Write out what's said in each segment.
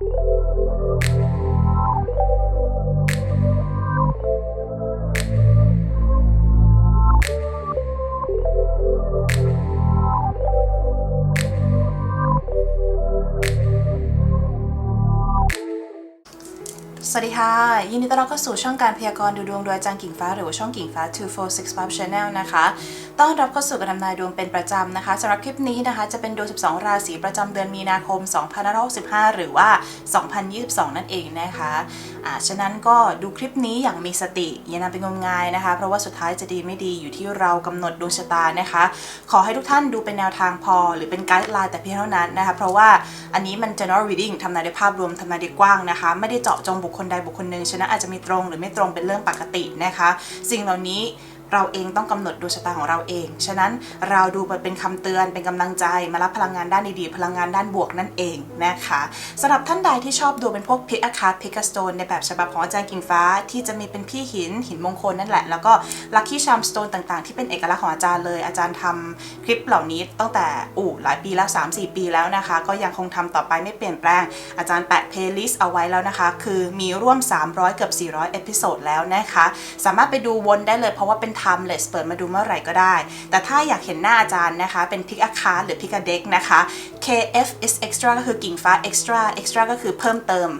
you สวัสดีค่ะ ยินดีต้อนรับเข้าสู่ช่องการพยากรณ์ดูดวงโดยอาจารย์กิ่งฟ้าหรือว่าช่องกิ่งฟ้า 246 Pub Channel นะคะต้อนรับเข้าสู่การทำนายดวงเป็นประจำนะคะสำหรับคลิปนี้นะคะ จะเป็นดวง 12 ราศีประจำเดือนมีนาคม 2565 หรือว่า 2022 นั่นเองนะคะอ่าฉะนั้นก็ดูคลิปนี้อย่างมีสติอย่านำไปงมงายนะคะ เพราะว่าสุดท้ายจะดีไม่ดีอยู่ที่เรากำหนดดวงชะตานะคะ ขอให้ทุกท่านดูเป็นแนวทางพอ หรือเป็นไกด์ไลน์แต่เพียงเท่านั้นนะคะ เพราะว่าอันนี้มัน general reading ทำนายด้วยภาพรวมทำนายด้วยกว้างนะคะ ไม่ได้เจาะจงบุคคลใดบุคคลหนึ่งชนะอาจจะมีตรงหรือไม่ตรงเป็นเรื่องปกตินะคะ สิ่งเหล่านี้ เราเองต้องกำหนดดวงชะตาของเราเอง ฉะนั้นเราดูไปเป็นคำเตือนเป็นกำลังใจมารับพลังงานด้านดีๆ พลังงานด้านบวกนั่นเองนะคะสำหรับท่านใดที่ชอบดูเป็นพวกพิกอาคาพิกสโตนในแบบฉบับของอาจารย์กิ่งฟ้าที่จะมีเป็นพี่หินหินมงคลนั่นแหละ แล้วก็ลัคกี้ชามสโตนต่างๆ ที่เป็นเอกลักษณ์ของอาจารย์เลย อาจารย์ทำคลิปเหล่านี้ตั้งแต่อู่หลายปีแล้ว 3-4 ปีแล้วนะคะ ก็ยังคงทำต่อไปไม่เปลี่ยนแปลง อาจารย์แปะเพลย์ลิสต์เอาไว้แล้วนะคะ คือมีร่วม 300 เกือบ 400 เอพิโซดแล้วนะคะ สามารถไปดูวนได้เลยเพราะว่าเป็น timeless เปิดมาดูเมื่อไหร่ก็ได้ แต่ถ้าอยากเห็นหน้าอาจารย์นะคะ เป็น pick a card หรือ pick a deck นะคะ KF is extra ก็คือกิ่งฟ้า extra extra ก็คือเพิ่มเติม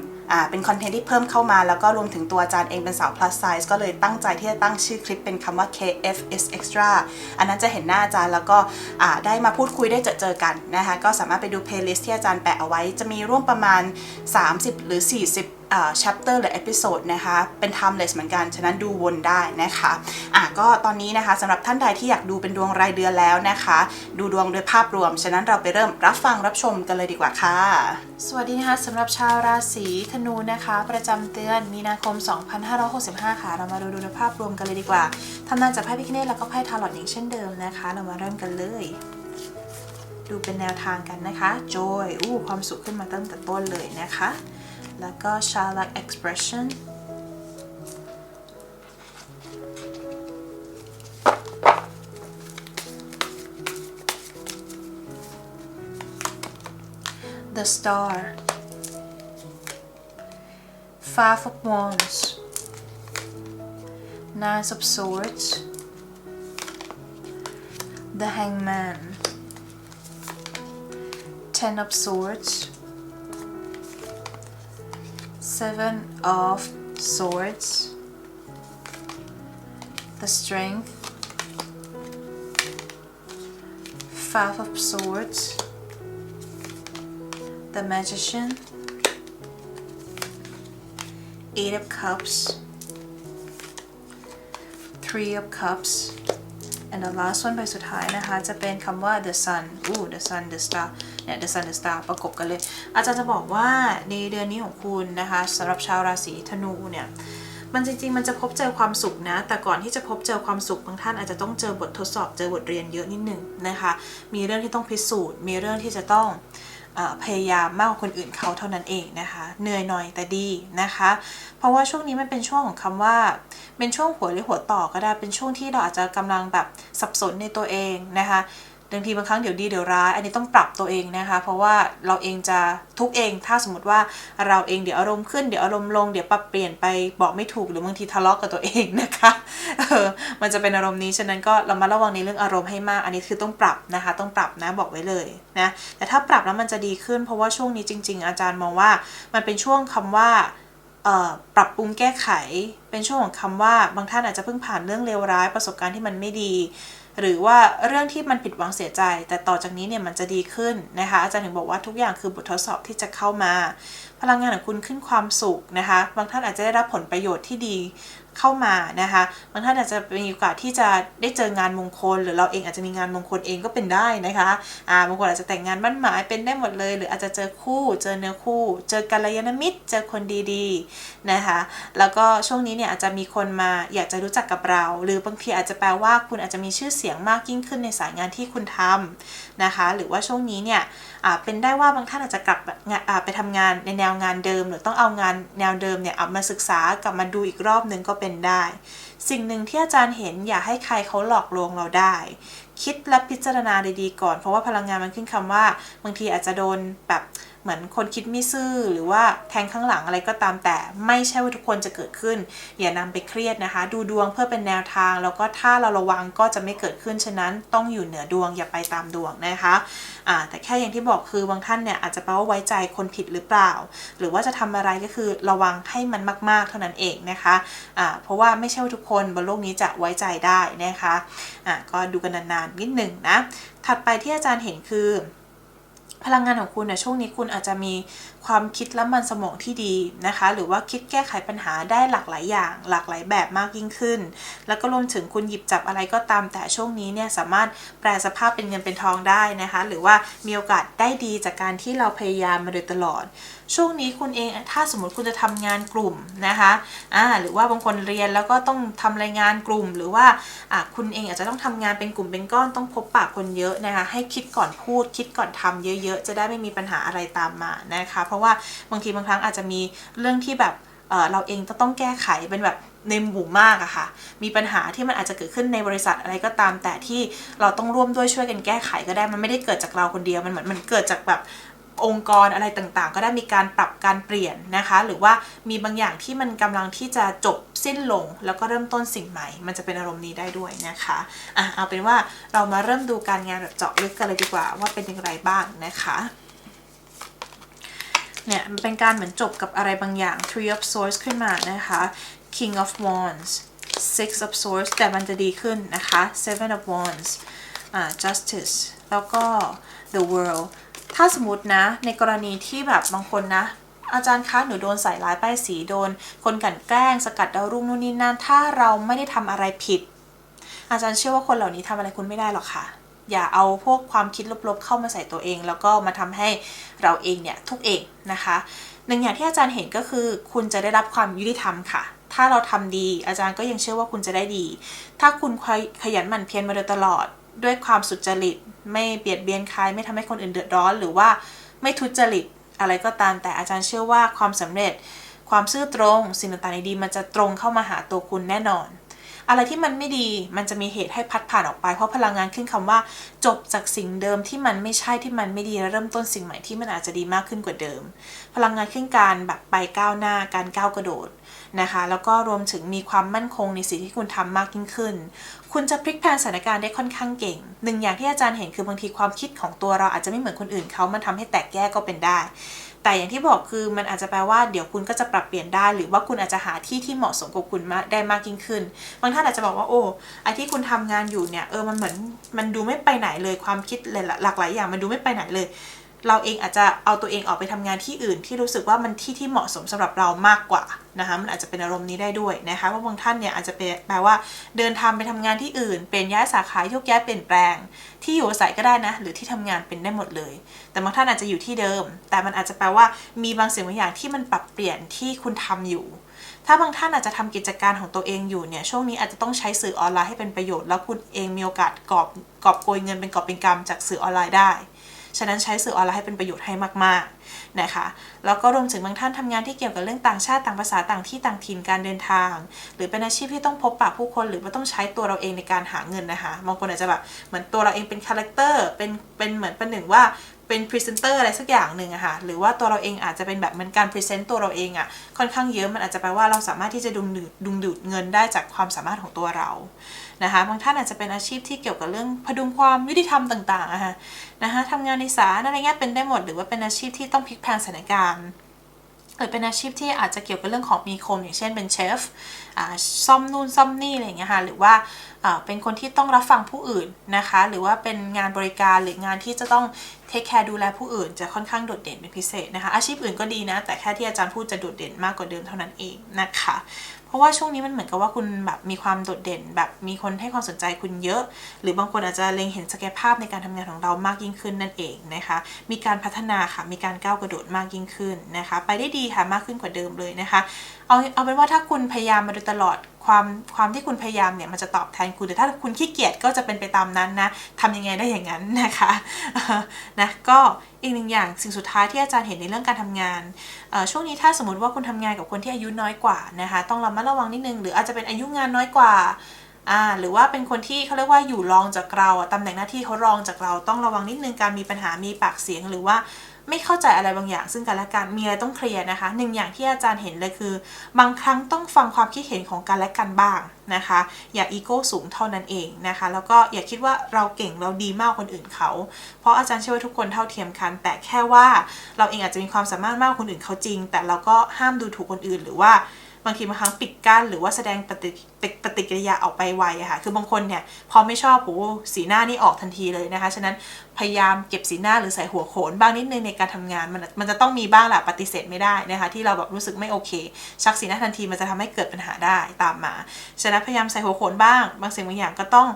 เป็นคอนเทนต์ที่เพิ่มเข้ามาแล้วก็รวมถึงตัวอาจารย์เองเป็นสาว plus size ก็เลยตั้งใจที่จะตั้งชื่อคลิปเป็นคำว่า KF is extra อันนั้นจะเห็นหน้าอาจารย์แล้วก็ได้มาพูดคุยได้เจอเจอกันนะคะ ก็สามารถไปดู playlist ที่อาจารย์แปะเอาไว้ จะมีร่วมประมาณ 30 หรือ 40 chapter หรือ episode นะคะ เป็น timeless เหมือนกัน ฉะนั้นดูวนได้นะคะอะก็ตอนนี้นะคะสำหรับท่านใดที่อยากดูเป็นดวงรายเดือนแล้วนะคะ ดูดวงโดยภาพรวม ฉะนั้นเราไปเริ่มรับฟังรับชมกันเลยดีกว่าค่ะ สวัสดีนะคะสำหรับชาวราศีธนูนะคะ ประจำเดือนมีนาคม 2565 ค่ะ เรามาดูดูโดยภาพรวมกันเลยดีกว่าทำนายจากไพ่พิคเนตแล้วก็ไพ่ทาร์ลอตอย่างเช่นเดิมนะคะ เรามาเริ่มกันเลยดูเป็นแนวทางกันนะคะ joy อู้ความสุขขึ้นมาตั้งแต่ต้นเลยนะคะ like a childlike expression. The Star. Five of Wands. Nine of Swords. The Hangman. Ten of Swords. seven of swords the strength five of swords the magician eight of cups three of cups and the last one ใบสุดท้ายนะคะ จะเป็นคำว่า the sun อู้ the sun the star เนี่ย the sun the star ประกบกันเลย อาจารย์จะบอกว่าในเดือนนี้ของคุณนะคะสำหรับชาวราศีธนูเนี่ยมันจริงๆ มันจะพบเจอความสุขนะ แต่ก่อนที่จะพบเจอความสุขบางท่านอาจจะต้องเจอบททดสอบ เจอบทเรียนเยอะนิดนึงนะคะ มีเรื่องที่ต้องพิสูจน์ มีเรื่องที่จะต้องอพยายามมากกว่าคนอื่นเขาเท่านั้นเองนะคะ เหนื่อยหน่อยแต่ดีนะคะ เพราะว่าช่วงนี้มันเป็นช่วงของคำว่า เป็นช่วงหัวหรือหัวต่อก็ได้ เป็นช่วงที่เราอาจจะกำลังแบบสับสนในตัวเองนะคะ บางทีบางครั้งเดี๋ยวดีเดี๋ยวร้าย อันนี้ต้องปรับตัวเองนะคะ เพราะว่าเราเองจะทุกเอง ถ้าสมมติว่าเราเองเดี๋ยวอารมณ์ขึ้นเดี๋ยวอารมณ์ลงเดี๋ยวปรับเปลี่ยนไปบอกไม่ถูกหรือบางทีทะเลาะกับตัวเองนะคะเออมันจะเป็นอารมณ์นี้ฉะนั้นก็เรามาระวังในเรื่องอารมณ์ให้มาก อันนี้คือต้องปรับนะคะ ต้องปรับนะบอกไว้เลยนะแต่ถ้าปรับแล้วมันจะดีขึ้น เพราะว่าช่วงนี้จริง ๆ อาจารย์มองว่า มันเป็นช่วงคำว่าปรับปรุงแก้ไข เป็นช่วงของคำว่าบางท่านอาจจะเพิ่งผ่านเรื่องเลวร้ายประสบการณ์ที่มันไม่ดี หรือว่าเรื่องที่มันผิดหวังเสียใจ แต่ต่อจากนี้เนี่ยมันจะดีขึ้นนะคะอาจารย์ถึงบอกว่าทุกอย่างคือบททดสอบที่จะเข้ามา พลังงานของคุณขึ้นความสุขนะคะ บางท่านอาจจะได้รับผลประโยชน์ที่ดี เข้ามานะคะบางท่านอาจจะมีโอกาสที่จะได้เจองานมงคล หรือเราเองอาจจะมีงานมงคลเองก็เป็นได้นะคะอ่าบางคนอาจจะแต่งงานมั่นหมายเป็นได้หมดเลย หรืออาจจะเจอคู่เจอเนื้อคู่ เจอกัลยาณมิตร เจอคนดีๆนะคะแล้วก็ช่วงนี้เนี่ยอาจจะมีคนมาอยากจะรู้จักกับเรา หรือบางทีอาจจะแปลว่าคุณอาจจะมีชื่อเสียงมากยิ่งขึ้นในสายงานที่คุณทำนะคะหรือว่าช่วงนี้เนี่ยเป็นได้ว่าบางท่านอาจจะกลับไปทำงานในแนวงานเดิม หรือต้องเอางานแนวเดิมเนี่ยเอามาศึกษากลับมาดูอีกรอบหนึ่งก็เป็นได้ สิ่งหนึ่งที่อาจารย์เห็นอย่าให้ใครเขาหลอกลวงเราได้ คิดและพิจารณาดีๆก่อน เพราะว่าพลังงานมันขึ้นคำว่า บางทีอาจจะโดนแบบ เหมือนคนคิดไม่ซื่อหรือว่าแทงข้างหลังอะไรก็ตามแต่ ไม่ใช่ว่าทุกคนจะเกิดขึ้น อย่านำไปเครียดนะคะ ดูดวงเพื่อเป็นแนวทาง แล้วก็ถ้าเราระวังก็จะไม่เกิดขึ้นฉะนั้นต้องอยู่เหนือดวงอย่าไปตามดวงนะคะอ่าแต่แค่อย่างที่บอกคือบางท่านเนี่ยอาจจะแปลว่าไว้ใจคนผิดหรือเปล่า หรือว่าจะทำอะไรก็คือระวังให้มันมาก ๆ เท่านั้นเองนะคะอ่าเพราะว่าไม่ใช่ว่าทุกคนบนโลกนี้จะไว้ใจได้นะคะอ่าก็ดูกันนานๆนิดหนึ่งนะถัดไปที่อาจารย์เห็นคือ พลังงานของคุณเนี่ยช่วงนี้คุณอาจจะมีความคิดและมันสมองที่ดีนะคะ หรือว่าคิดแก้ไขปัญหาได้หลากหลายอย่าง หลากหลายแบบมากยิ่งขึ้น แล้วก็รวมถึงคุณหยิบจับอะไรก็ตาม แต่ช่วงนี้เนี่ยสามารถแปลสภาพเป็นเงินเป็นทองได้นะคะ หรือว่ามีโอกาสได้ดีจากการที่เราพยายามมาโดยตลอดช่วงนี้คุณเองถ้าสมมติคุณจะทำงานกลุ่มนะคะอ่าหรือว่าบางคนเรียนแล้วก็ต้องทำรายงานกลุ่ม หรือว่าอ่าคุณเองอาจจะต้องทำงานเป็นกลุ่มเป็นก้อนต้องพบปะคนเยอะนะคะ ให้คิดก่อนพูด คิดก่อนทำเยอะ ๆ จะได้ไม่มีปัญหาอะไรตามมานะคะ เพราะว่าบางทีบางครั้งอาจจะมีเรื่องที่แบบเออเราเองต้องแก้ไขเป็นแบบในหมู่มากอะค่ะ มีปัญหาที่มันอาจจะเกิดขึ้นในบริษัทอะไรก็ตาม แต่ที่เราต้องร่วมด้วยช่วยกันแก้ไขก็ได้ มันไม่ได้เกิดจากเราคนเดียว มันเหมือนมันเกิดจากแบบ องค์กรอะไรต่างๆ ก็ได้มีการปรับการเปลี่ยนนะคะ หรือว่ามีบางอย่างที่มันกำลังที่จะจบสิ้นลง แล้วก็เริ่มต้นสิ่งใหม่ มันจะเป็นอารมณ์นี้ได้ด้วยนะคะอะเอาเป็นว่าเรามาเริ่มดูการงานแบบเจาะลึกกันเลยดีกว่าว่าเป็นอย่างไรบ้างนะคะเนี่ยมันเป็นการเหมือนจบกับอะไรบางอย่าง Three of Swords ขึ้นมานะคะ King of Wands Six of Swords แต่มันจะดีขึ้นนะคะ Seven of Wands อ่า Justice แล้วก็ The World ถ้าสมมตินะ ในกรณีที่แบบบางคนนะ อาจารย์คะหนูโดนใส่ร้ายป้ายสีโดน คนกั่นแกล้ง สกัดดาวรุ่งนู่นนี่นั่นถ้าเราไม่ได้ทำอะไรผิด อาจารย์เชื่อว่าคนเหล่านี้ทำอะไรคุณไม่ได้หรอกค่ะ อย่าเอาพวกความคิดลบๆเข้ามาใส่ตัวเอง แล้วก็มาทำให้เราเองเนี่ยทุกเองนะคะหนึ่งอย่างที่อาจารย์เห็นก็คือ คุณจะได้รับความยุติธรรมค่ะ ถ้าเราทำดี อาจารย์ก็ยังเชื่อว่าคุณจะได้ดี ถ้าคุณขยันหมั่นเพียรมาโดยตลอด ด้วยความสุจริต ไม่เบียดเบียนใครไม่ทำให้คนอื่นเดือดร้อน หรือว่าไม่ทุจริตอะไรก็ตาม แต่อาจารย์เชื่อว่าความสำเร็จ ความซื่อตรง สิ่งต่างๆดีๆมันจะตรงเข้ามาหาตัวคุณแน่นอน อะไรที่มันไม่ดีมันจะมีเหตุให้พัดผ่านออกไป เพราะพลังงานขึ้นคำว่า จบจากสิ่งเดิมที่มันไม่ใช่ที่มันไม่ดีแล้วเริ่มต้นสิ่งใหม่ที่มันอาจจะดีมากขึ้นกว่าเดิม พลังงานขึ้นการแบบไปก้าวหน้าการก้าวกระโดดนะคะ แล้วก็รวมถึงมีความมั่นคงในสิ่งที่คุณทำมากยิ่งขึ้น คุณจะพลิกแพลงสถานการณ์ได้ค่อนข้างเก่งหนึ่งอย่างที่อาจารย์เห็นคือบางทีความคิดของตัวเราอาจจะไม่เหมือนคนอื่นเขามันทำให้แตกแยกก็เป็นได้ แต่อย่างที่บอกคือมันอาจจะแปลว่าเดี๋ยวคุณก็จะปรับเปลี่ยนได้ หรือว่าคุณอาจจะหาที่ที่เหมาะสมกับคุณมาได้มากยิ่งขึ้น บางท่านอาจจะบอกว่าโอ้ไอที่คุณทำงานอยู่เนี่ยเออมันเหมือนมันดูไม่ไปไหนเลยความคิดหลากหลายอย่างมันดูไม่ไปไหนเลย เราเองอาจจะเอาตัวเองออกไปทำงานที่อื่น ที่รู้สึกว่ามันที่ที่เหมาะสมสำหรับเรามากกว่านะคะมันอาจจะเป็นอารมณ์นี้ได้ด้วยนะคะว่าบางท่านเนี่ยอาจจะแปลว่าเดินทางไปทำงานที่อื่น เป็นย้ายสาขาโยกย้ายเปลี่ยนแปลง ที่อยู่อาศัยก็ได้นะ หรือที่ทำงานเป็นได้หมดเลย แต่บางท่านอาจจะอยู่ที่เดิม แต่มันอาจจะแปลว่ามีบางสิ่งบางอย่างที่มันปรับเปลี่ยนที่คุณทำอยู่ถ้าบางท่านอาจจะทำกิจการของตัวเองอยู่เนี่ยช่วงนี้อาจจะต้องใช้สื่อออนไลน์ให้เป็นประโยชน์ แล้วคุณเองมีโอกาสกอบกอบโกยเงินเป็นกอบเป็นกำจากสื่อออนไลน์ได้ ฉะนั้นใช้สื่อออนไลน์ให้เป็นประโยชน์ให้มากๆนะคะแล้วก็รวมถึงบางท่านทำงานที่เกี่ยวกับเรื่องต่างชาติต่างภาษาต่างที่ต่างถิ่นการเดินทาง หรือเป็นอาชีพที่ต้องพบปะผู้คนหรือว่าต้องใช้ตัวเราเองในการหาเงินนะคะบางคนอาจจะแบบเหมือนตัวเราเองเป็นคาแรคเตอร์เป็นเป็นเหมือนประหนึ่งว่าเป็นพรีเซนเตอร์อะไรสักอย่างหนึ่งอะค่ะ หรือว่าตัวเราเองอาจจะเป็นแบบเหมือนการพรีเซนต์ตัวเราเองอะค่อนข้างเยอะ มันอาจจะแปลว่าเราสามารถที่จะดึงดูดดึงดูดเงินได้จากความสามารถของตัวเรา นะคะบางท่านอาจจะเป็นอาชีพที่เกี่ยวกับเรื่องพดุงความยุติธรรมต่างๆะคะนะคะทำงานในศาลอะไรเงี้ยเป็นได้หมด หรือว่าเป็นอาชีพที่ต้องพลิกแพลงสถานการณ์หรือเป็นอาชีพที่อาจจะเกี่ยวกับเรื่องของมีคม อย่างเช่นเป็นเชฟซ่อมนู่นซ่อมนี่อะไรอย่างเงี้ยค่ะหรือว่าเป็นคนที่ต้องรับฟังผู้อื่นนะคะ หรือว่าเป็นงานบริการหรืองานที่จะต้องเทคแคร์ดูแลผู้อื่น จะค่อนข้างโดดเด่นเป็นพิเศษนะคะ อาชีพอื่นก็ดีนะ แต่แค่ที่อาจารย์พูดจะโดดเด่นมากกว่าเดิมเท่านั้นเองนะคะ ราะว่าช่วงนี้มันเหมือนกับว่าคุณแบบมีความโดดเด่น แบบมีคนให้ความสนใจคุณเยอะ หรือบางคนอาจจะเล็งเห็นศักยภาพในการทำงานของเรามากยิ่งขึ้นนั่นเองนะคะ มีการพัฒนาค่ะ มีการก้าวกระโดดมากยิ่งขึ้นนะคะ ไปได้ดีค่ะมากขึ้นกว่าเดิมเลยนะคะ เอาเอาเป็นว่าถ้าคุณพยายามมาโดยตลอดความความที่คุณพยายามเนี่ยมันจะตอบแทนคุณแต่ถ้าคุณขี้เกียจก็จะเป็นไปตามนั้นนะทำยังไงได้อย่างนั้นนะคะนะก็อีกหนึ่งอย่างสิ่งสุดท้ายที่อาจารย์เห็นในเรื่องการทำงานช่วงนี้ถ้าสมมติว่าคุณทำงานกับคนที่อายุน้อยกว่านะคะต้องระมัดระวังนิดนึงหรืออาจจะเป็นอายุงานน้อยกว่าอ่าหรือว่าเป็นคนที่เขาเรียกว่าอยู่รองจากเราตำแหน่งหน้าที่เขารองจากเราต้องระวังนิดนึงการมีปัญหามีปากเสียงหรือว่า ไม่เข้าใจอะไรบางอย่าง ซึ่งกันและกันมีอะไรต้องเคลียร์นะคะหนึ่งอย่างที่อาจารย์เห็นเลยคือ บางครั้งต้องฟังความคิดเห็นของกันและกันบ้างนะคะ อย่าอีโก้สูงเท่านั้นเองนะคะ แล้วก็อย่าคิดว่าเราเก่งเราดีมากคนอื่นเขา เพราะอาจารย์เชื่อว่าทุกคนเท่าเทียมกัน แต่แค่ว่าเราเองอาจจะมีความสามารถมากกว่าคนอื่นเขาจริง แต่เราก็ห้ามดูถูกคนอื่นหรือว่า บางทีบางครั้งปิดกั้นหรือว่าแสดงปฏิปฏิกิริยาออกไปไวอะค่ะ คือบางคนเนี่ยพอไม่ชอบโหสีหน้านี่ออกทันทีเลยนะคะ ฉะนั้นพยายามเก็บสีหน้าหรือใส่หัวโขนบ้างนิดนึงในการทำงานมันมันจะต้องมีบ้างแหละปฏิเสธไม่ได้นะคะ ที่เราแบบรู้สึกไม่โอเค ชักสีหน้าทันทีมันจะทำให้เกิดปัญหาได้ตามมา ฉะนั้นพยายามใส่หัวโขนบ้าง บางสิ่งบางอย่างก็ต้อง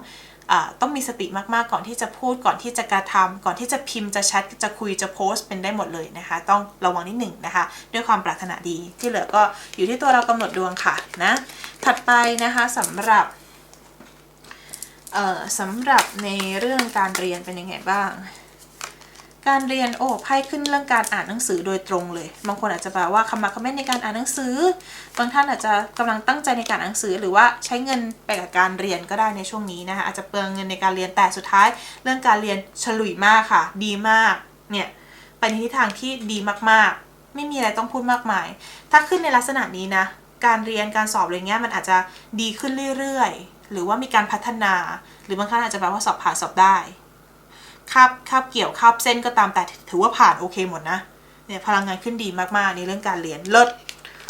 ต้องมีสติมากๆก่อนที่จะพูดก่อนที่จะกระทำก่อนที่จะพิมพ์จะแชทจะคุยจะโพสต์เป็นได้หมดเลยนะคะ ต้องระวังนิดหนึ่งนะคะ ด้วยความปรารถนาดีที่เหลือก็อยู่ที่ตัวเรากำหนดดวงค่ะนะถัดไปนะคะสำหรับสำหรับในเรื่องการเรียนเป็นยังไงบ้าง การเรียนโอ้ไพ่ขึ้นเรื่องการอ่านหนังสือโดยตรงเลย บางคนอาจจะแบบว่าคำมาคอมเมนต์ในการอ่านหนังสือ บางท่านอาจจะกำลังตั้งใจในการอ่านหนังสือ หรือว่าใช้เงินไปกับการเรียนก็ได้ในช่วงนี้นะคะอาจจะเปลืองเงินในการเรียนแต่สุดท้าย เรื่องการเรียนฉลุยมากค่ะ ดีมากเนี่ยไปในทิศทางที่ดีมากๆ ไม่มีอะไรต้องพูดมากมาย ถ้าขึ้นในลักษณะนี้นะการเรียนการสอบอะไรเงี้ยมันอาจจะดีขึ้นเรื่อยๆ หรือว่ามีการพัฒนา หรือบางท่านอาจจะแบบว่าสอบผ่านสอบได้ คาบคาบเกี่ยวคาบเส้นก็ตามแต่ถือว่าผ่านโอเคหมดนะเนี่ยพลังงานขึ้นดีมากๆในเรื่องการเรียนเลิศ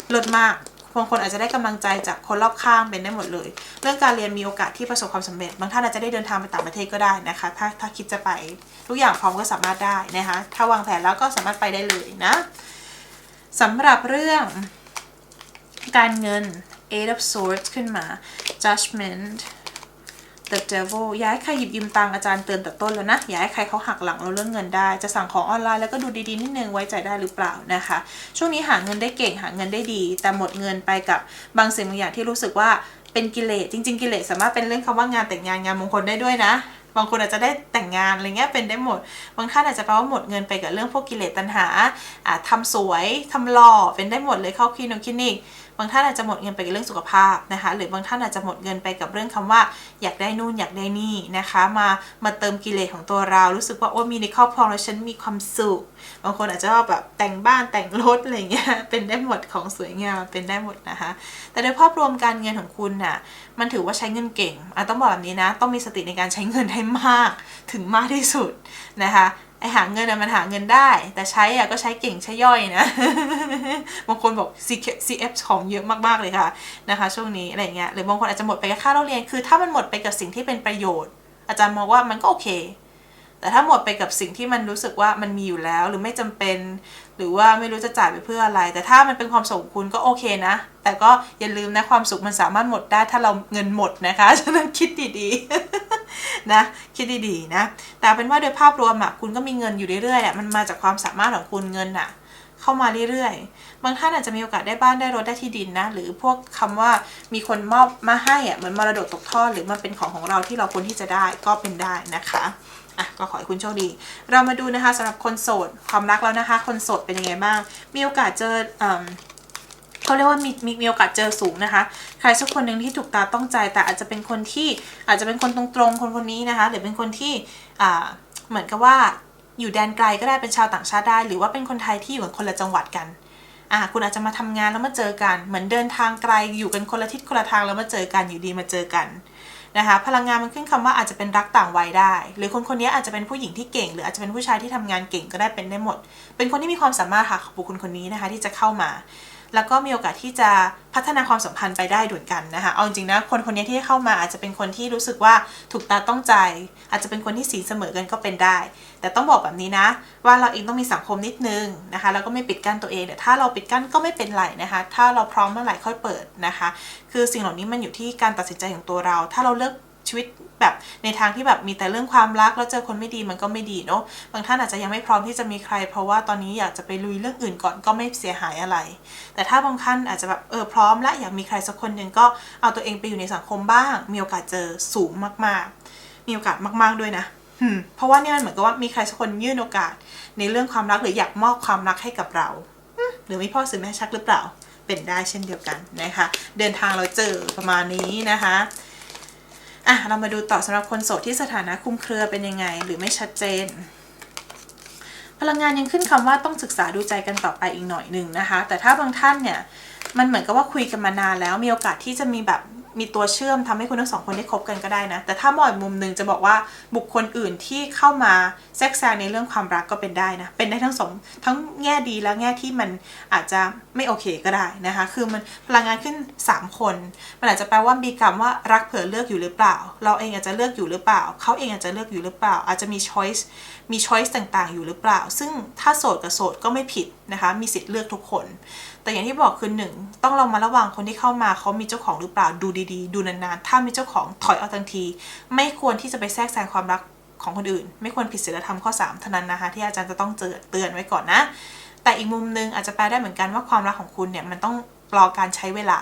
เลิศมากบางคนอาจจะได้กำลังใจจากคนรอบข้างเป็นได้หมดเลย เรื่องการเรียนมีโอกาสที่ประสบความสำเร็จ บางท่านอาจจะได้เดินทางไปต่างประเทศก็ได้นะคะ ถ้าถ้าคิดจะไปทุกอย่างพร้อมก็สามารถได้นะคะ ถ้าวางแผนแล้วก็สามารถไปได้เลยนะสำหรับเรื่องการเงิน Eight of Swords ขึ้นมา Judgment The Devil อย่าให้ใครหยิบยืมตังอาจารย์เตือนแต่ต้นแล้วนะ อย่าให้ใครเขาหักหลังเราเรื่องเงินได้ จะสั่งของออนไลน์แล้วก็ดูดีๆนิดนึงไว้ใจได้หรือเปล่านะคะ ช่วงนี้หาเงินได้เก่งหาเงินได้ดี แต่หมดเงินไปกับบางสิ่งบางอย่างที่รู้สึกว่าเป็นกิเลสจริง ๆ กิเลสสามารถเป็นเรื่องคำว่างานแต่งงานงานมงคลได้ด้วยนะบางคนอาจจะได้แต่งงานอะไรเงี้ยเป็นได้หมด บางท่านอาจจะแปลว่าหมดเงินไปกับเรื่องพวกกิเลสตัณหาอ่าทำสวยทำหล่อเป็นได้หมดเลยเข้าคลินิกคลินิก บางท่านอาจจะหมดเงินไปกับเรื่องสุขภาพนะคะหรือบางท่านอาจจะหมดเงินไปกับเรื่องคำว่า อยากได้นู่นอยากได้นี่นะคะมามาเติมกิเลสของตัวเรารู้สึกว่าโอ้มีในครอบครองแล้วฉันมีความสุข บางคนอาจจะแบบแต่งบ้านแต่งรถอะไรเงี้ยเป็นได้หมดของสวยงามเป็นได้หมดนะคะ แต่โดยภาพรวมการเงินของคุณน่ะมันถือว่าใช้เงินเก่งอะต้องบอกแบบนี้นะ ต้องมีสติในการใช้เงินให้มาก ถึงมากที่สุดนะคะ ไอหาเงินอะมันหาเงินได้ แต่ใช้อะก็ใช้เก่งใช้ย่อยนะ บางคนบอก CF ของเยอะมากๆเลยค่ะนะคะ ช่วงนี้อะไรเงี้ยหรือบางคนอาจจะหมดไปกับค่าเล่าเรียน คือถ้ามันหมดไปกับสิ่งที่เป็นประโยชน์ อาจารย์มองว่ามันก็โอเค แต่ถ้าหมดไปกับสิ่งที่มันรู้สึกว่ามันมีอยู่แล้ว หรือไม่จำเป็น หรือว่าไม่รู้จะจ่ายไปเพื่ออะไร แต่ถ้ามันเป็นความสุขของคุณก็โอเคนะ แต่ก็อย่าลืมนะความสุขมันสามารถหมดได้ถ้าเราเงินหมดนะคะ ฉะนั้นคิดดีๆนะคิดดีๆนะ แต่เป็นว่าโดยภาพรวมอะคุณก็มีเงินอยู่เรื่อยๆอะมันมาจากความสามารถของคุณเงินอะเข้ามาเรื่อยๆ บางท่านอาจจะมีโอกาสได้บ้านได้รถได้ที่ดินนะ หรือพวกคำว่ามีคนมอบมาให้อะเหมือนมรดกตกทอดหรือมันเป็นของของเราที่เราควรที่จะได้ก็เป็นได้นะคะ อะก็ขอให้คุณโชคดี เรามาดูนะคะสำหรับคนโสดความรักแล้วนะคะ คนโสดเป็นยังไงบ้าง มีโอกาสเจออ่าเขาเรียกว่ามีมีมีโอกาสเจอสูงนะคะ ใครสักคนหนึ่งที่ถูกตาต้องใจ แต่อาจจะเป็นคนที่อาจจะเป็นคนตรงๆคนคนนี้นะคะ หรือเป็นคนที่อ่าเหมือนกับว่าอยู่แดนไกลก็ได้เป็นชาวต่างชาติได้ หรือว่าเป็นคนไทยที่อยู่กันคนละจังหวัดกันอ่าคุณอาจจะมาทำงานแล้วมาเจอกัน เหมือนเดินทางไกลอยู่กันคนละทิศคนละทางแล้วมาเจอกันอยู่ดีมาเจอกัน นะคะพลังงานมันขึ้นคำว่าอาจจะเป็นรักต่างวัยได้ หรือคนคนนี้อาจจะเป็นผู้หญิงที่เก่ง หรืออาจจะเป็นผู้ชายที่ทำงานเก่งก็ได้เป็นได้หมด เป็นคนที่มีความสามารถค่ะบุคคลคนนี้นะคะที่จะเข้ามา แล้วก็มีโอกาสที่จะพัฒนาความสัมพันธ์ไปได้ด้วยกันนะคะเอาจริงนะคนคนนี้ที่เข้ามาอาจจะเป็นคนที่รู้สึกว่าถูกตาต้องใจ อาจจะเป็นคนที่สีเสมอกันก็เป็นได้ แต่ต้องบอกแบบนี้นะ ว่าเราเองต้องมีสังคมนิดนึงนะคะแล้วก็ไม่ปิดกั้นตัวเองแต่ถ้าเราปิดกั้นก็ไม่เป็นไรนะคะ ถ้าเราพร้อมเมื่อไหร่ค่อยเปิดนะคะ คือสิ่งเหล่านี้มันอยู่ที่การตัดสินใจของตัวเรา ถ้าเราเลือก ชีวิตแบบในทางที่แบบมีแต่เรื่องความรักแล้วเจอคนไม่ดีมันก็ไม่ดีเนาะบางท่านอาจจะยังไม่พร้อมที่จะมีใคร เพราะว่าตอนนี้อยากจะไปลุยเรื่องอื่นก่อนก็ไม่เสียหายอะไร แต่ถ้าบางท่านอาจจะแบบเออพร้อมและอยากมีใครสักคนหนึ่งก็เอาตัวเองไปอยู่ในสังคมบ้าง มีโอกาสเจอสูงมากๆ มีโอกาสมาก ๆด้วยนะเพราะว่านี่มันเหมือนกับว่ามีใครสักคนยื่นโอกาส ในเรื่องความรักหรืออยากมอบความรักให้กับเรา หรือมีพ่อสื่อแม่ชักหรือเปล่า เป็นได้เช่นเดียวกันนะคะ เดินทางเราเจอประมาณนี้นะคะ อะเรามาดูต่อสำหรับคนโสดที่สถานะคุมเครือเป็นยังไง หรือไม่ชัดเจน พลังงานยังขึ้นคำว่าต้องศึกษาดูใจกันต่อไปอีกหน่อยหนึ่งนะคะ แต่ถ้าบางท่านเนี่ยมันเหมือนกับว่าคุยกันมานานแล้วมีโอกาสที่จะมีแบบ มีตัวเชื่อมทำให้คุณทั้งสองคนได้คบกันก็ได้นะ แต่ถ้ามองอีกมุมหนึ่งจะบอกว่าบุคคลอื่นที่เข้ามาแทรกแซงในเรื่องความรักก็เป็นได้นะ เป็นได้ทั้งสองทั้งแง่ดีและแง่ที่มันอาจจะไม่โอเคก็ได้นะคะ คือมันพลังงานขึ้น 3 คน มันอาจจะแปลว่ามีคำว่ารักเผื่อเลือกอยู่หรือเปล่า เราเองอาจจะเลือกอยู่หรือเปล่า เขาเองอาจจะเลือกอยู่หรือเปล่า อาจจะมี choice มี choice ต่างๆ อยู่หรือเปล่า ซึ่งถ้าโสดกับโสดก็ไม่ผิดนะคะ มีสิทธิ์เลือกทุกคนแต่อย่างที่บอกคือหนึ่งต้องเรามาระวังคนที่เข้ามาเขามีเจ้าของหรือเปล่าดูดีๆ ดูนานๆ ถ้ามีเจ้าของถอยออกทันที ไม่ควรที่จะไปแทรกแซงความรักของคนอื่น ไม่ควรผิดศีลธรรมข้อ3เท่านั้นนะคะที่อาจารย์จะต้องเจอเตือนไว้ก่อนนะ แต่อีกมุมนึงอาจจะแปลได้เหมือนกันว่าความรักของคุณเนี่ยมันต้องรอการใช้เวลา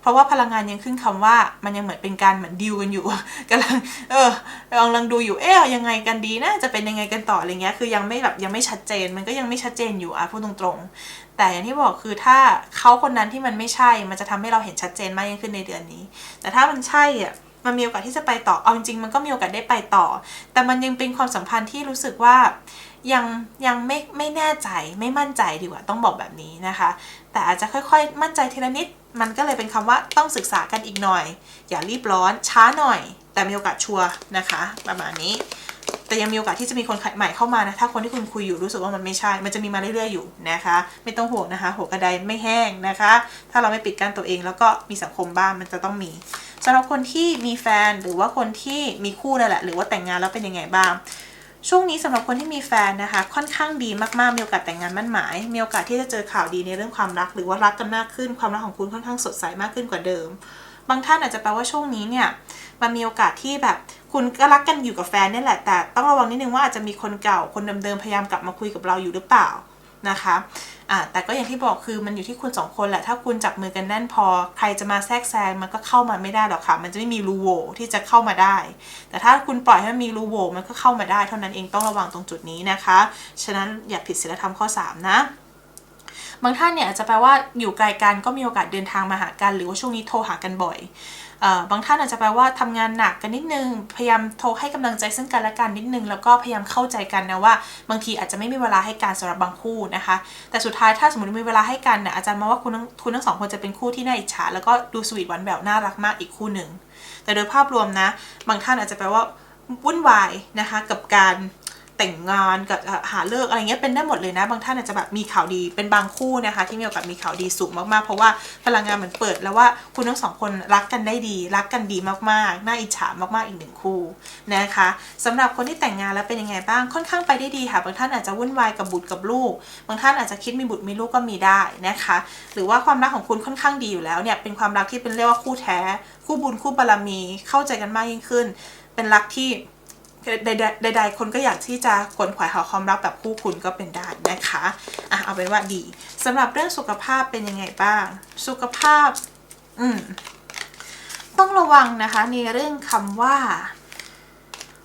เพราะว่าพลังงานยังขึ้นคำว่ามันยังเหมือนเป็นการเหมือนดิวกันอยู่กำลังเออกำลังดูอยู่เอ๊ะยังไงกันดีนะจะเป็นยังไงกันต่ออะไรเงี้ยคือยังไม่แบบยังไม่ชัดเจน มันก็ยังไม่ชัดเจนอยู่อะพูดตรงๆ แต่อย่างที่บอกคือถ้าเขาคนนั้นที่มันไม่ใช่มันจะทำให้เราเห็นชัดเจนมากยิ่งขึ้นในเดือนนี้ แต่ถ้ามันใช่อะมันมีโอกาสที่จะไปต่อ เอาจริงๆมันก็มีโอกาสได้ไปต่อ แต่มันยังเป็นความสัมพันธ์ที่รู้สึกว่ายังยังไม่ไม่แน่ใจไม่มั่นใจดีกว่าต้องบอกแบบนี้นะคะ แต่อาจจะค่อยๆ มั่นใจทีละนิด มันก็เลยเป็นคำว่าต้องศึกษากันอีกหน่อย อย่ารีบร้อนช้าหน่อย แต่มีโอกาสชัวร์นะคะ ประมาณนี้ แต่ยังมีโอกาสที่จะมีคนใหม่เข้ามานะถ้าคนที่คุณคุยอยู่รู้สึกว่ามันไม่ใช่ มันจะมีมาเรื่อยๆอยู่นะคะ ไม่ต้องห่วงนะคะหัวกระไดไม่แห้งนะคะ ถ้าเราไม่ปิดกั้นตัวเองแล้วก็มีสังคมบ้างมันจะต้องมีสำหรับคนที่มีแฟนหรือว่าคนที่มีคู่นั่นแหละ หรือว่าแต่งงานแล้วเป็นยังไงบ้างช่วงนี้สำหรับคนที่มีแฟนนะคะ ค่อนข้างดีมากๆ มีโอกาสแต่งงานมั่นหมาย มีโอกาสที่จะเจอข่าวดีในเรื่องความรัก หรือว่ารักกันมากขึ้น ความรักของคุณค่อนข้างสดใสมากขึ้นกว่าเดิม บางท่านอาจจะแปลว่าช่วงนี้เนี่ยมันมีโอกาสที่แบบคุณก็รักกันอยู่กับแฟนนี่แหละ แต่ต้องระวังนิดนึงว่าอาจจะมีคนเก่าคนเดิมๆพยายามกลับมาคุยกับเราอยู่หรือเปล่านะคะอ่าแต่ก็อย่างที่บอกคือมันอยู่ที่คุณสองคนแหละ ถ้าคุณจับมือกันแน่นพอ ใครจะมาแทรกแซงมันก็เข้ามาไม่ได้หรอกค่ะ มันจะไม่มีรูโหว่ที่จะเข้ามาได้ แต่ถ้าคุณปล่อยให้มีรูโหว่มันก็เข้ามาได้ เท่านั้นเองต้องระวังตรงจุดนี้นะคะ ฉะนั้นอย่าผิดศีลธรรมข้อ 3 นะ บางท่านเนี่ยอาจจะแปลว่าอยู่ไกลกันก็มีโอกาสเดินทางมาหากัน หรือว่าช่วงนี้โทรหากันบ่อยบางท่านอาจจะแปลว่าทำงานหนักกันนิดนึง พยายามโทรให้กำลังใจซึ่งกันและกันนิดนึง แล้วก็พยายามเข้าใจกันนะว่า บางทีอาจจะไม่มีเวลาให้การสำหรับบางคู่นะคะ แต่สุดท้ายถ้าสมมติมีเวลาให้กันเนี่ยอาจารย์มองว่าคุณทั้งคุณทั้งสองคนจะเป็นคู่ที่น่าอิจฉาแล้วก็ดูสวีทหวานแหววน่ารักมากอีกคู่หนึ่งแต่โดยภาพรวมนะ บางท่านอาจจะแปลว่าวุ่นวายนะคะกับการ แต่งงานกับหาเลิกอะไรเงี้ยเป็นได้หมดเลยนะ บางท่านอาจจะแบบมีข่าวดีเป็นบางคู่นะคะ ที่มีโอกาสมีข่าวดีสูงมากๆ เพราะว่าพลังงานเหมือนเปิดแล้วว่าคุณทั้งสองคนรักกันได้ดี รักกันดีมากๆ น่าอิจฉามากๆอีกหนึ่งคู่นะคะสำหรับคนที่แต่งงานแล้วเป็นยังไงบ้างค่อนข้างไปได้ดีค่ะ บางท่านอาจจะวุ่นวายกับบุตรกับลูก บางท่านอาจจะคิดมีบุตรมีลูกก็มีได้นะคะ หรือว่าความรักของคุณค่อนข้างดีอยู่แล้วเนี่ยเป็นความรักที่เป็นเรียกว่าคู่แท้ คู่บุญคู่บารมีเข้าใจกันมากยิ่งขึ้น เป็นรักที่ ใดๆคนก็อยากที่จะขวนขวายหาความรักแบบคู่คุณก็เป็นได้นะคะอะเอาเป็นว่าดีสำหรับเรื่องสุขภาพเป็นยังไงบ้าง สุขภาพ อืมต้องระวังนะคะในเรื่องคำว่า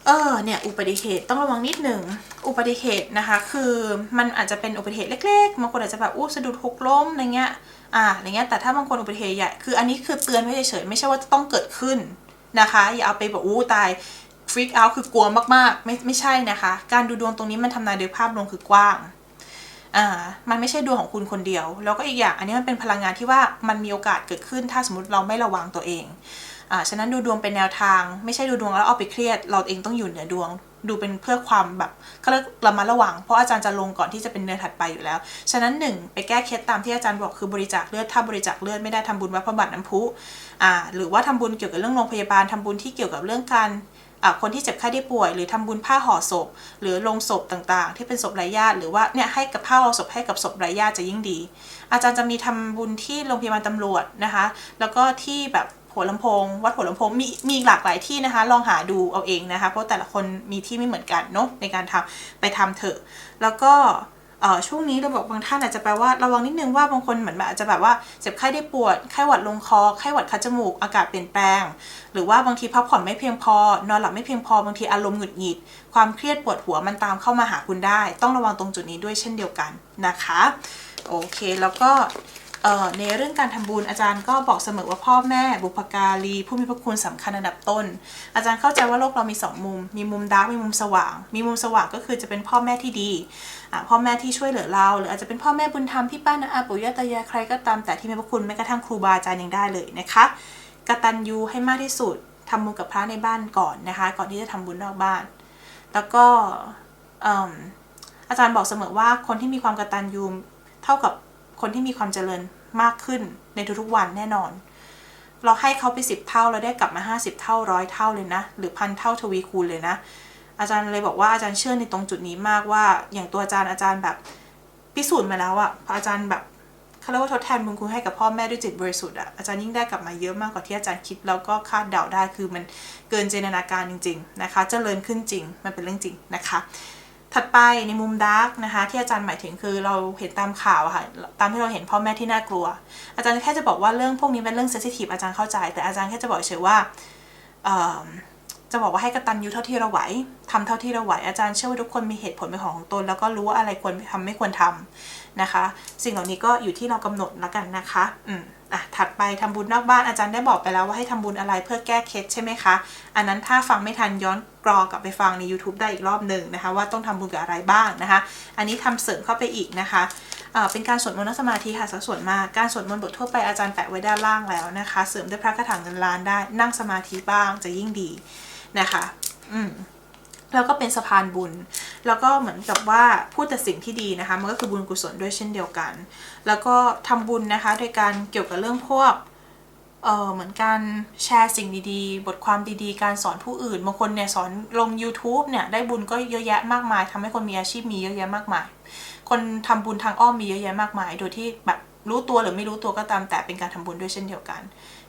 เออเนี่ยอุบัติเหตุต้องระวังนิดหนึ่งอุบัติเหตุนะคะ คือมันอาจจะเป็นอุบัติเหตุเล็กๆบางคนอาจจะแบบอู้สะดุดหกล้มอะไรเงี้ยอ่าอะไรเงี้ยแต่ถ้าบางคนอุบัติเหตุใหญ่คืออันนี้คือเตือนไว้เฉยๆไม่ใช่ว่าจะต้องเกิดขึ้นนะคะ อย่าเอาไปแบบอู้ตาย ฟรีกเอาคือกลัวมากๆ ไม่ไม่ใช่นะคะ การดูดวงตรงนี้มันทำนายโดยภาพรวมคือกว้างอ่ามันไม่ใช่ดวงของคุณคนเดียว แล้วก็อีกอย่างอันนี้มันเป็นพลังงานที่ว่ามันมีโอกาสเกิดขึ้นถ้าสมมติเราไม่ระวังตัวเองอ่าฉะนั้นดูดวงเป็นแนวทาง ไม่ใช่ดูดวงแล้วเอาไปเครียด เราเองต้องอยู่เหนือดวง ดูเป็นเพื่อความแบบเขาเรียกระมัดระวัง เพราะอาจารย์จะลงก่อนที่จะเป็นเดือนถัดไปอยู่แล้ว ฉะนั้นหนึ่งไปแก้เคล็ดตามที่อาจารย์บอกคือบริจาคเลือดถ้าบริจาคเลือดไม่ได้ทำบุญวัดพระบาทน้ำพุอ่าหรือว่าทำบุญเกี่ยวกับเรื่องโรงพยาบาลทำบุญที่เกี่ยวกับเรื่องการ คนที่เจ็บไข้ได้ป่วย หรือทำบุญผ้าห่อศพ หรือลงศพต่างๆ ที่เป็นศพไร้ญาติหรือว่าเนี่ยให้กับผ้าห่อศพให้กับศพไร้ญาติจะยิ่งดี อาจารย์จะมีทำบุญที่โรงพยาบาลตำรวจนะคะ แล้วก็ที่แบบหัวลำโพง วัดหัวลำโพงมีมีหลากหลายที่นะคะ ลองหาดูเอาเองนะคะ เพราะแต่ละคนมีที่ไม่เหมือนกันเนาะในการทำไปทำเถอะ แล้วก็ ช่วงนี้เราบอกบางท่านอาจจะแปลว่าระวังนิดนึงว่าบางคนเหมือนแบบอาจจะแบบว่าเจ็บไข้ได้ปวดไข้หวัดลงคอไข้หวัดคัดจมูกอากาศเปลี่ยนแปลง หรือว่าบางทีพักผ่อนไม่เพียงพอนอนหลับไม่เพียงพอบางทีอารมณ์หงุดหงิด ความเครียดปวดหัวมันตามเข้ามาหาคุณได้ ต้องระวังตรงจุดนี้ด้วยเช่นเดียวกันนะคะโอเคแล้วก็ในเรื่องการทำบุญอาจารย์ก็บอกเสมอว่าพ่อแม่ บุพการี ผู้มีพระคุณสำคัญอันดับต้น อาจารย์เข้าใจว่าโลกเรามีสองมุม มีมุมดาร์กมีมุมสว่าง มีมุมสว่างก็คือจะเป็นพ่อแม่ที่ดี พ่อแม่ที่ช่วยเหลือเรา หรืออาจจะเป็นพ่อแม่บุญธรรมพี่ป้านาอาปู่ย่าตายายใครก็ตามแต่ที่มีพระคุณแม้กระทั่งครูบาอาจารย์ยังได้เลยนะคะกตัญญูให้มากที่สุดทำบุญกับพระในบ้านก่อนนะคะ ก่อนที่จะทำบุญนอกบ้าน แล้วก็อาจารย์บอกเสมอว่าคนที่มีความกตัญญูเท่ากับคนที่มีความเจริญมากขึ้นในทุกๆวันแน่นอน เราให้เขาไปสิบเท่าเราได้กลับมาห้าสิบเท่าร้อยเท่าเลยนะ หรือพันเท่าทวีคูณเลยนะ อาจารย์เลยบอกว่าอาจารย์เชื่อในตรงจุดนี้มากว่า อย่างตัวอาจารย์อาจารย์แบบพิสูจน์มาแล้วอะพออาจารย์แบบเขาเรียกว่าทดแทนบุญคุณให้กับพ่อแม่ด้วยจิตบริสุทธิ์อะอาจารย์ยิ่งได้กลับมาเยอะมากกว่าที่อาจารย์คิดแล้วก็คาดเดาได้คือมันเกินจินตนาการจริง ๆ นะคะเจริญขึ้นจริงมันเป็นเรื่องจริงนะคะ ถัดไปในมุมดาร์กนะคะที่อาจารย์หมายถึงคือเราเห็นตามข่าวค่ะตามที่เราเห็นพ่อแม่ที่น่ากลัว อาจารย์แค่จะบอกว่าเรื่องพวกนี้เป็นเรื่องเซนซิทีฟอาจารย์เข้าใจ แต่อาจารย์แค่จะบอกเฉยว่า จะบอกว่าให้กระตัญญูเท่าที่เราไหวทำเท่าที่เราไหวอาจารย์เชื่อว่าทุกคนมีเหตุผลเป็นของของตน แล้วก็รู้ว่าอะไรควรทำไม่ควรทำนะคะ สิ่งเหล่านี้ก็อยู่ที่เรากำหนดแล้วกันนะคะอืมอะถัดไปทำบุญนอกบ้านอาจารย์ได้บอกไปแล้วว่าให้ทำบุญอะไรเพื่อแก้เคล็ดใช่ไหมคะ อันนั้นถ้าฟังไม่ทันย้อนกรอกลับไปฟังใน YouTube ได้อีกรอบหนึ่งนะคะ ว่าต้องทำบุญกับอะไรบ้างนะคะ อันนี้ทำเสริมเข้าไปอีกนะคะเป็นการสวดมนต์สมาธิค่ะสัดส่วนมาก การสวดมนต์บททั่วไปอาจารย์แปะไว้ด้านล่างแล้วนะคะ เสริมด้วยพระคาถาเงินล้านได้นั่งสมาธิบ้างจะยิ่งดี นะคะอืมแล้วก็เป็นสะพานบุญ แล้วก็เหมือนกับว่าพูดแต่สิ่งที่ดีนะคะ มันก็คือบุญกุศลด้วยเช่นเดียวกัน แล้วก็ทำบุญนะคะโดยการเกี่ยวกับเรื่องพวกเออเหมือนการแชร์สิ่งดีๆ บทความดีๆ การสอนผู้อื่น บางคนเนี่ยสอนลง YouTube เนี่ยได้บุญก็เยอะแยะมากมายทำให้คนมีอาชีพมีเยอะแยะมากมาย คนทำบุญทางอ้อมมีเยอะแยะมากมาย โดยที่แบบรู้ตัวหรือไม่รู้ตัวก็ตามแต่เป็นการทำบุญด้วยเช่นเดียวกัน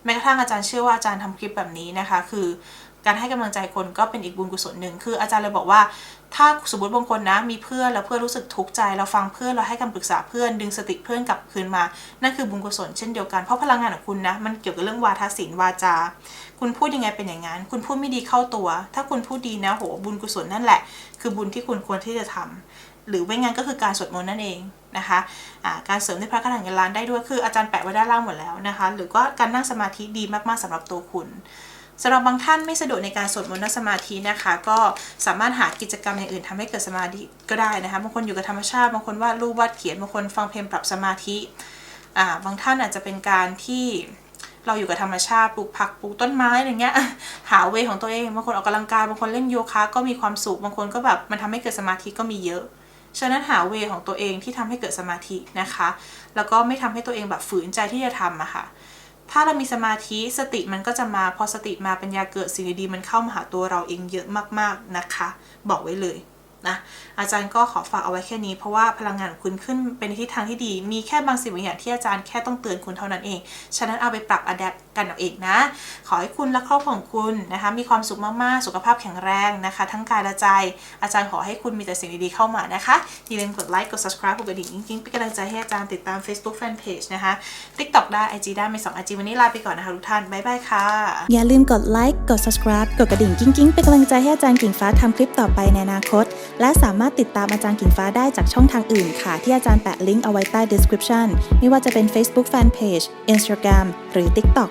แม้กระทั่งอาจารย์เชื่อว่าอาจารย์ทำคลิปแบบนี้นะคะ คือ การให้กำลังใจคนก็เป็นอีกบุญกุศลหนึ่งคืออาจารย์เลยบอกว่า ถ้าสมมติบางคนนะมีเพื่อนแล้วเพื่อนรู้สึกทุกข์ใจ เราฟังเพื่อนเราให้คำปรึกษาเพื่อนดึงสติเพื่อนกลับคืนมา นั่นคือบุญกุศลเช่นเดียวกันเพราะพลังงานของคุณนะมันเกี่ยวกับเรื่องวาทศิลป์วาจา คุณพูดยังไงเป็นอย่างนั้นคุณพูดไม่ดีเข้าตัว ถ้าคุณพูดดีนะโหบุญกุศลนั่นแหละ คือบุญที่คุณควรที่จะทำหรือไม่งั้นก็คือการสวดมนต์นั่นเองนะคะะการเสริมด้วยพระคาถาเงินล้านได้ด้วยคืออาจารย์แปะไว้ด้านล่างหมดแล้วนะคะ หรือก็การนั่งสมาธิดีมากๆสำหรับตัวคุณ สำหรับบางท่านไม่สะดวกในการสวดมนต์นั่งสมาธินะคะ ก็สามารถหากิจกรรมอย่างอื่นทำให้เกิดสมาธิก็ได้นะคะบางคนอยู่กับธรรมชาติบางคนวาดรูปวาดเขียนบางคนฟังเพลงปรับสมาธิอ่าบางท่านอาจจะเป็นการที่เราอยู่กับธรรมชาติปลูกผักปลูกต้นไม้อะไรเงี้ยหาเวของตัวเองบางคนออกกำลังกายบางคนเล่นโยคะก็มีความสุขบางคนก็แบบมันทำให้เกิดสมาธิก็มีเยอะฉะนั้นหาเวของตัวเองที่ทำให้เกิดสมาธินะคะ แล้วก็ไม่ทำให้ตัวเองแบบฝืนใจที่จะทำอะค่ะ ถ้าเรามีสมาธิสติมันก็จะมาพอสติมาปัญญาเกิดสิ่งดีๆมันเข้ามาหาตัวเราเองเยอะมากๆนะคะ บอกไว้เลยนะอาจารย์ก็ขอฝากเอาไว้แค่นี้เพราะว่าพลังงานของคุณขึ้นเป็นในทิศทางที่ดี มีแค่บางสิ่งบางอย่างที่อาจารย์แค่ต้องเตือนคุณเท่านั้นเอง ฉะนั้นเอาไปปรับอัดแอป กันเอาเองนะ ขอให้คุณและครอบครัวของคุณนะคะ มีความสุขมากๆ สุขภาพแข็งแรงนะคะ ทั้งกายและใจ อาจารย์ขอให้คุณมีแต่สิ่งดีๆเข้ามานะคะ อย่าลืมกดไลค์ กด subscribe กดกระดิ่งจริงๆเป็นกำลังใจให้อาจารย์ติดตาม Facebook Fanpage นะคะ TikTok ได้ IG ได้ไมี2 IG วันนี้ลาไปก่อนนะคะทุกท่าน บ๊ายบายค่ะ อย่าลืมกดไลค์ กด subscribe กดกระดิ่งกิ้งๆเป็นกำลังใจให้อาจารย์กิ่งฟ้าทำคลิปต่อไปในอนาคต และสามารถติดตามอาจารย์กิ่งฟ้าได้จากช่องทางอื่นค่ะ ที่อาจารย์แปะลิงก์เอาไว้ใต้ description ไม่ว่าจะเป็น Facebook Fanpage Instagram หรือ TikTok